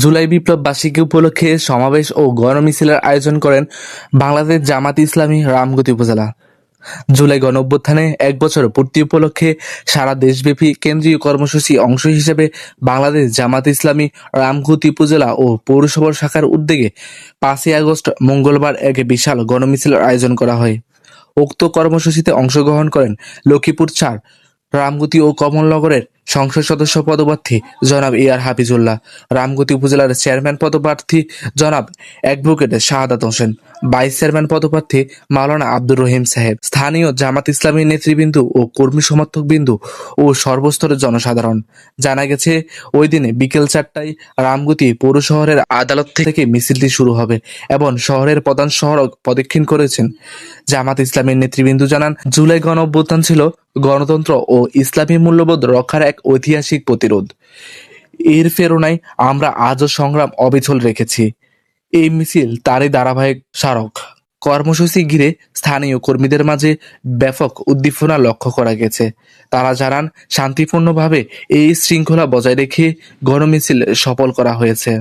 জুলাই বিপ্লব বার্ষিকী উপলক্ষে সমাবেশ ও গণমিছিলের আয়োজন করেন বাংলাদেশ জামাত ইসলামী রামগতি উপজেলা। জুলাই গণ এক বছর পূর্তি উপলক্ষে সারা দেশব্যাপী কেন্দ্রীয় কর্মসূচি অংশ হিসেবে বাংলাদেশ জামাত ইসলামী রামগতি উপজেলা ও পৌরসভার শাখার উদ্যোগে পাঁচই আগস্ট মঙ্গলবার এক বিশাল গণমিছিলের আয়োজন করা হয়। উক্ত কর্মসূচিতে অংশগ্রহণ করেন লক্ষ্মীপুর চার, রামগতি ও কমলনগরের সংসদ সদস্য পদপ্রার্থী জনাব ইয়ার হাফিজুল্লাহ, রামগতি উপজেলার চেয়ারম্যান পদপ্রার্থী জনাব advocate Shahadat Hossain, vice chairman পদপ্রার্থী মাওলানা আব্দুর রহিম সাহেব, স্থানীয় জামাত ইসলামী নেতৃবৃন্দ ও কর্মী সমর্থক বিন্দু ও সর্বস্তরের জনসাধারণ। জানা গেছে, ওই দিনে বিকেল চারটায় রামগতি পৌর শহরের আদালত থেকে মিছিলটি শুরু হবে এবং শহরের প্রধান সড়ক প্রদক্ষিণ করেছেন। জামাত ইসলামের নেতৃবৃন্দ জানান, জুলাই গণ অভ্যুত্থান ছিল গণতন্ত্র ও ইসলামী মূল্যবোধ রক্ষার এক ঐতিহাসিক প্রতিরোধ। এর প্রেরণায় আমরা আজও সংগ্রাম অবিচল রেখেছি। এই মিছিল তারই ধারাবাহিক স্মারক। কর্মসূচি ঘিরে স্থানীয় কর্মীদের মাঝে ব্যাপক উদ্দীপনা লক্ষ্য করা গেছে। তারা জানান, শান্তিপূর্ণভাবে এই শৃঙ্খলা বজায় রেখে গণমিছিল সফল করা হয়েছে।